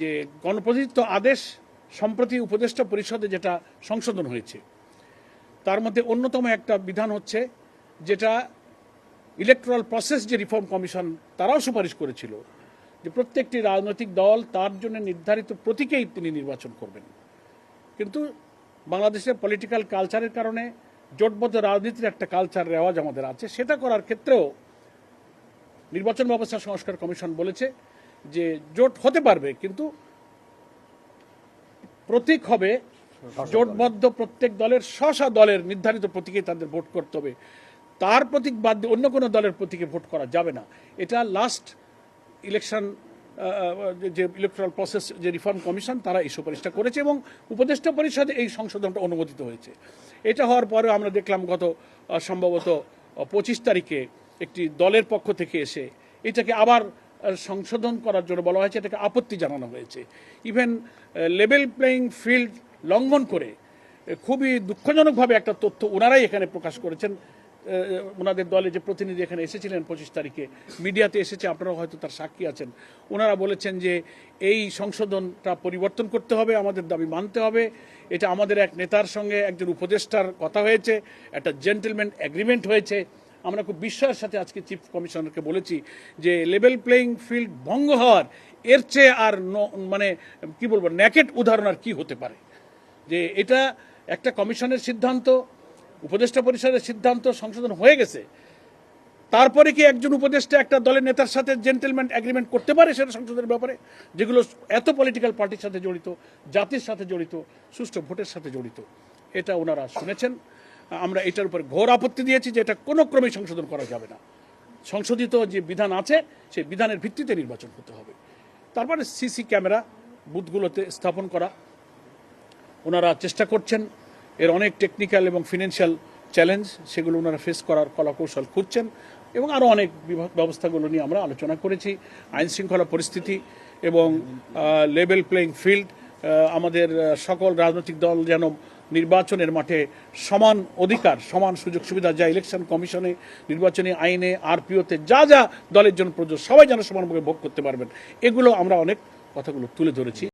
যে গণপ্রতিনিধিত্ব আদেশ সম্প্রতি উপদেষ্টা পরিষদে যেটা সংশোধন হয়েছে, তার মধ্যে অন্যতম একটা বিধান হচ্ছে যেটা ইলেকট্রাল প্রসেস যে রিফর্ম কমিশন তারাও সুপারিশ করেছিল যে প্রত্যেকটি রাজনৈতিক দল তার জন্য নির্ধারিত প্রতীকেই তিনি নির্বাচন করবেন। কিন্তু বাংলাদেশের পলিটিক্যাল কালচারের কারণে জোটবদ্ধ রাজনীতির একটা কালচার রেওয়াজ আমাদের আছে। সেটা করার ক্ষেত্রেও নির্বাচন ব্যবস্থা সংস্কার কমিশন বলেছে। যে জোট হতে পারবে কিন্তু প্রতীক হবে জোটবদ্ধ প্রত্যেক দলের স্ব দলের নির্ধারিত প্রতীকে তাদের ভোট করতে হবে। তার প্রতীক বাদ দিয়ে অন্য কোনো দলের প্রতীকে ভোট করা যাবে না। এটা লাস্ট ইলেকশন যে ইলেকট্রাল প্রসেস যে রিফর্ম কমিশন তারা এই সুপারিশটা করেছে এবং উপদেষ্টা পরিষদে এই সংশোধনটা অনুমোদিত হয়েছে। এটা হওয়ার পরে আমরা দেখলাম গত সম্ভবত পঁচিশ তারিখে একটি দলের পক্ষ থেকে এসে এটাকে আবার সংশোধন করার জন্য বলা হয়েছে, এটাকে আপত্তি জানানো হয়েছে। ইভেন লেভেল প্লেয়িং ফিল্ড লঙ্ঘন করে খুবই দুঃখজনকভাবে একটা তথ্য ওনারাই এখানে প্রকাশ করেছেন। ওনাদের দলে যে প্রতিনিধি এখানে এসেছিলেন পঁচিশ তারিখে, মিডিয়াতে এসেছে আপনারা হয়তো তার সাক্ষী আছেন। ওনারা বলেছেন যে, এই সংশোধনটা পরিবর্তন করতে হবে, আমাদের দাবি মানতে হবে। এটা আমাদের এক নেতার সঙ্গে একজন উপদেষ্টার কথা হয়েছে, একটা জেন্টেলম্যান এগ্রিমেন্ট হয়েছে। আমরা খুব বিস্ময়ের সাথে আজকে চিফ কমিশনারকে বলেছি যে লেভেল প্লেয়িং ফিল্ড ভঙ্গ হওয়ার এর চেয়ে আর মানে কি বলব ন্যাকেট উদাহরণ আর কি হতে পারে? যে এটা একটা কমিশনের সিদ্ধান্ত, উপদেষ্টা পরিষদের সিদ্ধান্ত সংশোধন হয়ে গেছে। তারপরে কি একজন উপদেষ্টা একটা দলের নেতার সাথে জেন্টেলম্যান এগ্রিমেন্ট করতে পারে সেটা সংশোধনের ব্যাপারে? যেগুলো এত পলিটিক্যাল পার্টির সাথে জড়িত, জাতির সাথে জড়িত, সুষ্ঠু ভোটের সাথে জড়িত, এটা ওনারা শুনেছেন। আমরা এটার উপর ঘোর আপত্তি দিয়েছি যে এটা কোনো ক্রমেই সংশোধন করা যাবে না। সংশোধিত যে বিধান আছে, সেই বিধানের ভিত্তিতে নির্বাচন করতে হবে। তারপরে সিসি ক্যামেরা বুথগুলোতে স্থাপন করা। ওনারা চেষ্টা করছেন, এর অনেক টেকনিক্যাল এবং ফিনান্সিয়াল চ্যালেঞ্জ সেগুলো ওনারা ফেস করার কলাকৌশল খুঁজছেন এবং আরও অনেক ব্যবস্থাগুলো নিয়ে আমরা আলোচনা করেছি। আইন শৃঙ্খলা পরিস্থিতি এবং লেভেল প্লেইং ফিল্ড আমাদের সকল রাজনৈতিক দল যেন নির্বাচনের মাঠে সমান অধিকার, সমান সুযোগ সুবিধা, যা ইলেকশন কমিশনে, নির্বাচনী আইনে, আরপিওতে যা যা দলের জন্য প্রযোজ্য, সবাই যেন সমানভাবে ভোগ করতে পারবেন। এগুলো আমরা অনেক কথাগুলো তুলে ধরেছি।